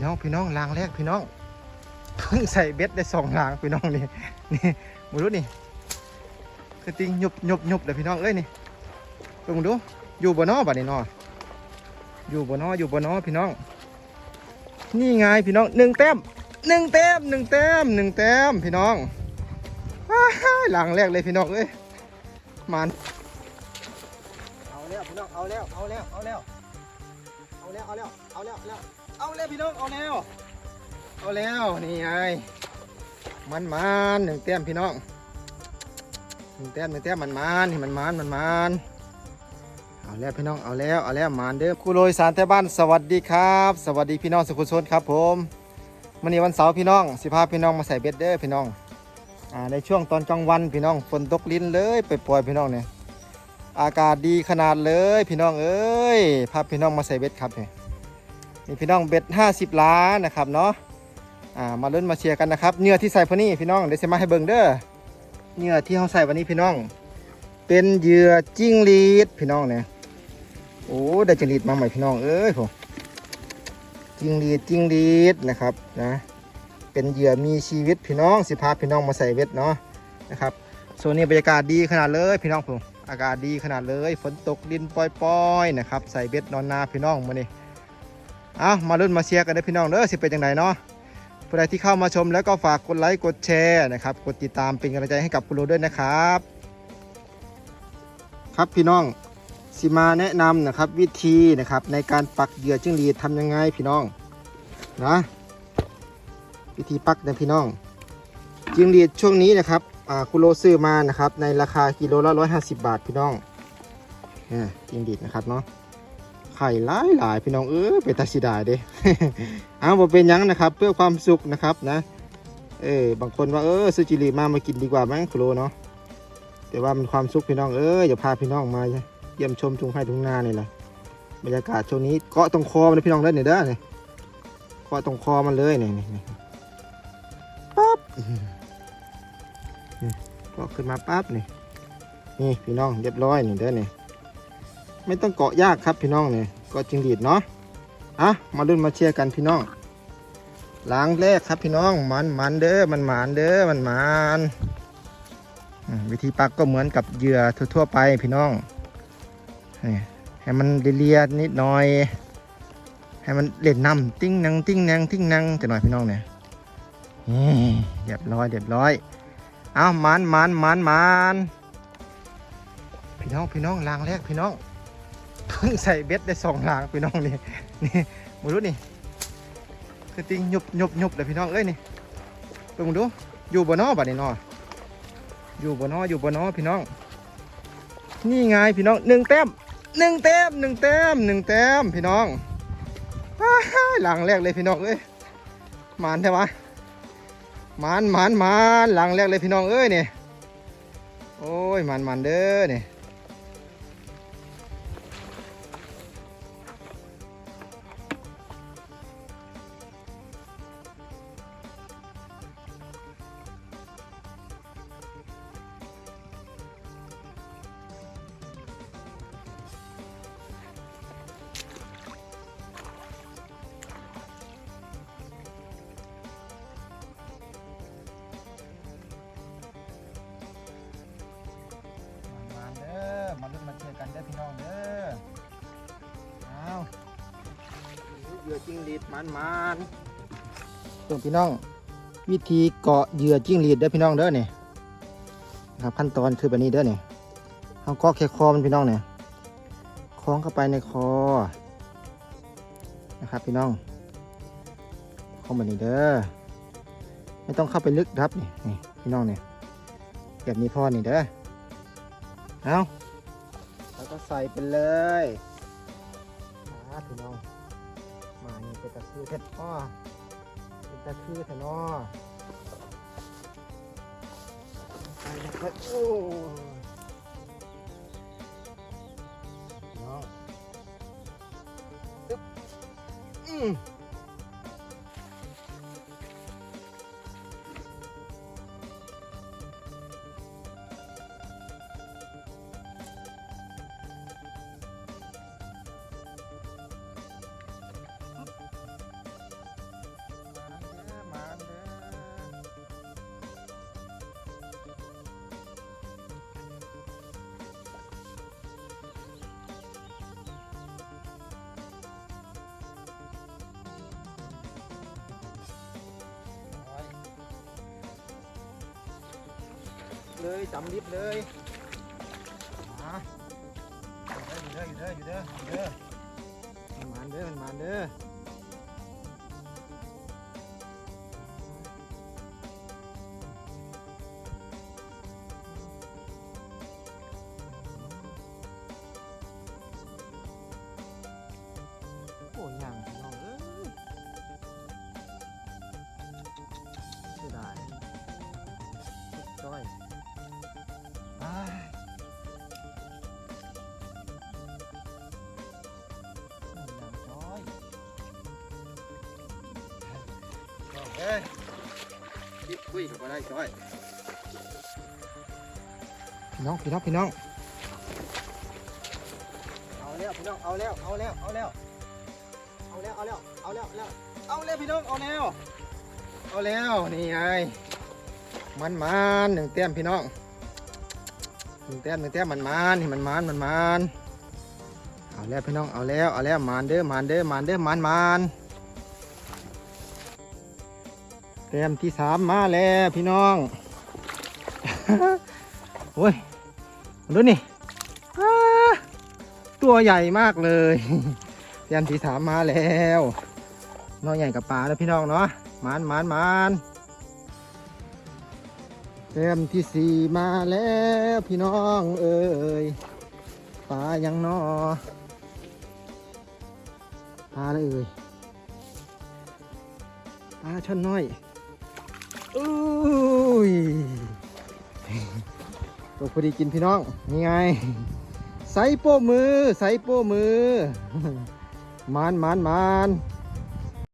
พี่น้องพี่น้องลางแรกพี่น้องเพิ่งใส่เบ็ดได้สองลางพี่น้องนี่นี่มาดูนี่คือติงหยุบหยุบหยุบเลยพี่น้องเอ้ยนี่เพิ่งดูอยู่บนนอบัดนี้นออยู่บนนออยู่บนนอพี่น้อง นี่ไงพี่น้องหนึ่งแต้มหนึ่งแต้มหนึ่งแต้มหนึ่งแต้มพี่น้องว้ายหลังแรกเลยพี่น้องเอ้ยมันเอาแล้วพี่น้องเอาแล้วเอาแล้วเอาแล้วเอาแล้วเอาแล้วเอาแล้ว เอาแล้วพี่น้องเอาแล้วเอาแล้วนี่ไงมันมันหนึ่งแต้มพี่น้องหนึ่งแต้มหนึ่งแต้มมันมันนี่มันมันมันมันเอาแล้วพี่น้องเอาแล้วเอาแล้วมันเด้อครูโรยสารแท้บ้านสวัสดีครับ สวัสดีพี่น้องสุขุชนครับผมวันนี้วันเสาร์พี่น้องสิพาพี่น้องมาใส่เบ็ดเด้อพี่น้องอ่าในช่วงตอนกลางวันพี่น้องฝนตกลิ้นเลยไปปล่อยพี่น้องเนี่ยอากาศดีขนาดเลยพี่น้องเอ้ยพาพี่น้องมาใส่เบ็ดครับนี่ นี่พี่น้องเบ็ด50 ล้านนะครับเนาะอ่ามาเล่นมาเชียร์กันนะครับเหงื่อที่ใส่พอนี่พี่น้องเดี๋ยวจะมาให้เบิ่งเด้อเหงื่อที่เขาใส่วันนี้พี่น้อง เป็นเหยื่อจิ้งหรีดพี่น้องเนี่ยโอ้ได้จิ้งหรีดมาใหม่พี่น้องเอ้ยผมจิ้งหรีดจิ้งหรีดนะครับนะเป็นเหยื่อมีชีวิตพี่น้องสิพาพี่น้องมาใส่เบ็ดเนาะนะครับโซนนี้บรรยากาศดีขนาดเลยพี่น้องผมอากาศดีขนาดเลย ฝนตกดินปล่อยๆนะครับ ใส่เบ็ดนอนนาพี่น้องมาเนี่ เอามาลุ้นมาเชียร์กันเด้พี่น้องเด้อสิเป็นยังไงเนาะผู้ใดที่เข้ามาชมแล้วก็ฝากกดไลค์กดแชร์นะครับกดติดตามเป็นกำลังใจให้กับคุณโรด้วยนะครับ ครับพี่น้องสิมาแนะนำนะครับวิธีนะครับในการปักเหยื่อจิ้งหรีดทำยังไงพี่น้องนะวิธีปักนะพี่น้องจิ้งหรีดช่วงนี้นะครับอ่าคุโรซื้อมานะครับในราคากิโลละ150 บาทพี่น้องเนี่ยจิ้งหรีดนะครับเนาะ ไข่หลายหลายพี่น้องเออเป็นตาสีดาเด้เอาบ่เป็นยังนะครับ เพื่อความสุขนะครับนะ เออบางคนว่าเออซื้อจิรีดมามากินดีกว่ามั้งคุโรเนาะแต่ว่ามันความสุขพี่น้องเอออย่าพาพี่น้องมาเยี่ยมชมทุ่งไร่ทุ่งนาเนี่แหละบรรยากาศช่วงนี้เกาะตรงคอมันพี่น้องเด้เนี่ยเด้อเนี่ยเกาะตรงคอมันเลยนี่นี่นี่ปั๊บอื้อหือนี่เกาะขึ้นมาปั๊บนี่นี่พี่น้องเรียบร้อยเนี่ยเด้อเนี่ย ไม่ต้องเกาะยากครับพี่น้องเนี่ยกาะจิงดีดเนาะอะมาลุ้นมาเชียร์กันพี่น้องล้างแรกครับพี่น้องมันมันเด้อมันหมานเด้อมันหมานวิธีปักก็เหมือนกับเหยื่อทั่วๆไปพี่น้องให้มันเลียนิดหน่อย ให้มันเล่นน้ำติ้งนังติ้งนังติ้งนังจะหน่อยพี่น้องเนี่ยเรียบร้อยเรียบร้อยเอามันมันมันมันพี่น้องพี่น้องลางแรกพี่น้อง พิ่งใส่เบ็ดได้สองหลางพี่น้องนี่นี่มาดูนี่ คือติ้งหยุบหยุบหยุบเลยพี่น้องเอ้ยนี่เพิ่งดูอยู่บนนอบัดนี้นออยู่บนนออยู่บนนอพี่น้อง นี่ไงพี่น้องหนึ่งแต้มหนึ่งแต้มหนึ่งแต้มหนึ่งแต้มพี่น้องหลังแรกเลยพี่น้องเอ้ยมานใช่ไหมมานมานมานหลังแรกเลยพี่น้องเอ้ยเนี่ยโอ้ยมานมานเด้อเนี่ย ยื่อจิ้งหรีดมานหมานเพื่อนพี่น้อง วิธีเกาะเหยื่อจิ้งหรีดเด้อพี่น้องเด้อเนี่ยนะครับขั้นตอนคือแบบนี้เด้อเนี่ยเอากาะแค่คอมันพี่น้องเนี่ยคล้องเข้าไปในคอนะครับพี่น้องคล้องแบบนี้เด้อไม่ต้องเข้าไปลึกครับนี่นี่พี่น้องเนี่ยแบบนี้พอนี่เด้อเอาแล้วก็ใส่ไปเลยมาพี่น้อง เป็นตะคือเท็ดพ่อเป็นตะคือเถนอไปนะครับโอ้น้องอึ๊บอืม เลยจำลิฟเลยมาอยู่เด้ออยู่เด้ออยู่เด้ออยู่เด้อมันมานเด้อมันมานเด้อ เฮ้ยคิดคุยกัไรช้อยพี่น้องพี่น้องพี่น้องเอาแล้วพี่น้องเอาแล้วเอาแล้วเอาแล้วเอาแล้วเอาแล้วเอาแล้วเอาแล้วพี่น้องเอาแล้วเอาแล้วนี่ไงมันมันหนึ่งเต้มพี่น้องหนึ่งเต้มหนึ่งเต้มมันมันเห็นมันมันมันมันเอาแล้วพี่น้องเอาแล้วเอาแล้วมันเด้อมันเด้อมันเด้อมันมัน แต้มที่สามมาแล้วพี่น้อง โอ้ยดูนี่ตัวใหญ่มากเลยแต้มที่สามมาแล้วน้อยใหญ่กับปลาแล้วพี่น้องเนาะมันมันมันแต้มที่สี่มาแล้วพี่น้องเอ้ยปลายังนอปลาเอ่ยปลาช่อนน้อย อุ้ยตัวพอดีกินพี่น้อง นี่ไง ใส่โป้มือ ใส่โป้มือ มานมานมาน